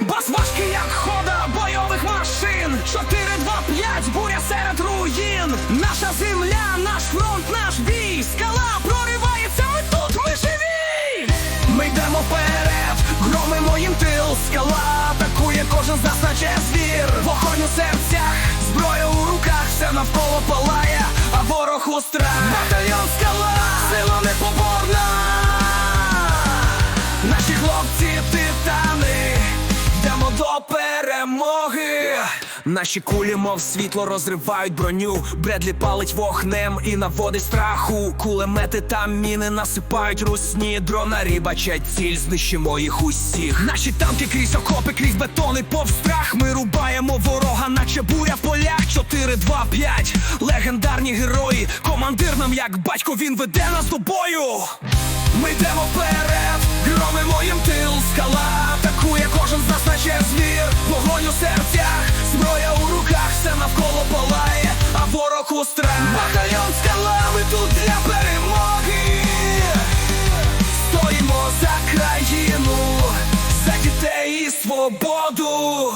Бас важкий, як хода бойових машин. 4-2-5, буря серед руїн. Наша земля, наш фронт, наш бій. Скала проривається, ми тут, ми живі. Ми йдемо вперед, громимо їм тил. Скала атакує кожен з нас, наче звір. Вогонь у серцях, зброя у руках, все навколо палає, а ворог у страх. Батальйон скала, перемоги. Наші кулі, мов світло, розривають броню. Бредлі палить вогнем і наводить страху. Кулемети та міни насипають русні. Дронарі бачать ціль, знищимо їх усіх. Наші танки крізь окопи, крізь бетони, повз страх. Ми рубаємо ворога, наче буря в полях. 4-2-5 Легендарні герої. Командир нам як батько, він веде нас до бою. Ми йдемо вперед, громимо їм тил, скала атакує кожен з нас, наче вогонь у серцях, зброя у руках, все навколо палає, а ворог у страх. Батальйон скала, ми тут для перемоги. Стоїмо за країну, за дітей і свободу.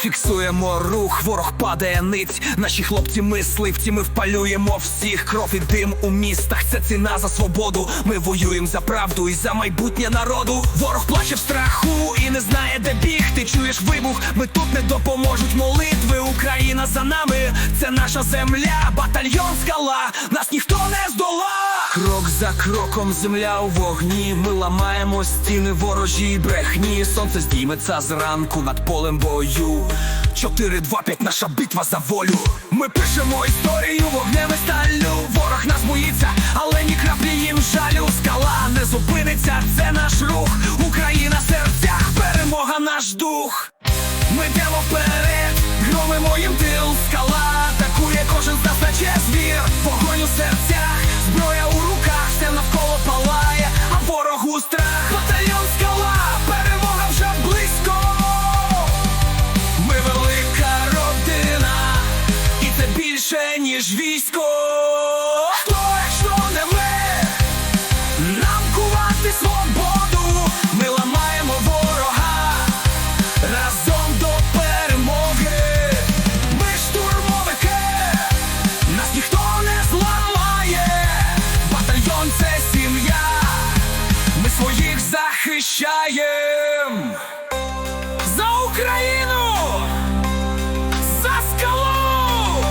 Фіксуємо рух, ворог падає ниць. Наші хлопці мисливці, ми впалюємо всіх. Кров і дим у містах. Це ціна за свободу. Ми воюємо за правду і за майбутнє народу. Ворог плаче в страху не знає, де бігти. Чуєш вибух, ми тут не допоможуть молитви. Україна за нами, це наша земля. Батальйон скала, нас ніхто не здола. Крок за кроком, земля у вогні. Ми ламаємо стіни ворожі брехні. Сонце здійметься зранку над полем бою. 4-2-5 наша битва за волю. Ми пишемо історію вогнем і сталю. Ворог нас боїться, але ні краплі їм жалю. Громимо їм тил, скала атакує кожен з нас, наче звір. Вогонь у зброя у руках, все навколо палає, а ворогу страх. Батальйон скала, перемога вже близько. Ми велика родина, і це більше, ніж військо. захищаєм за Україну, за скалу.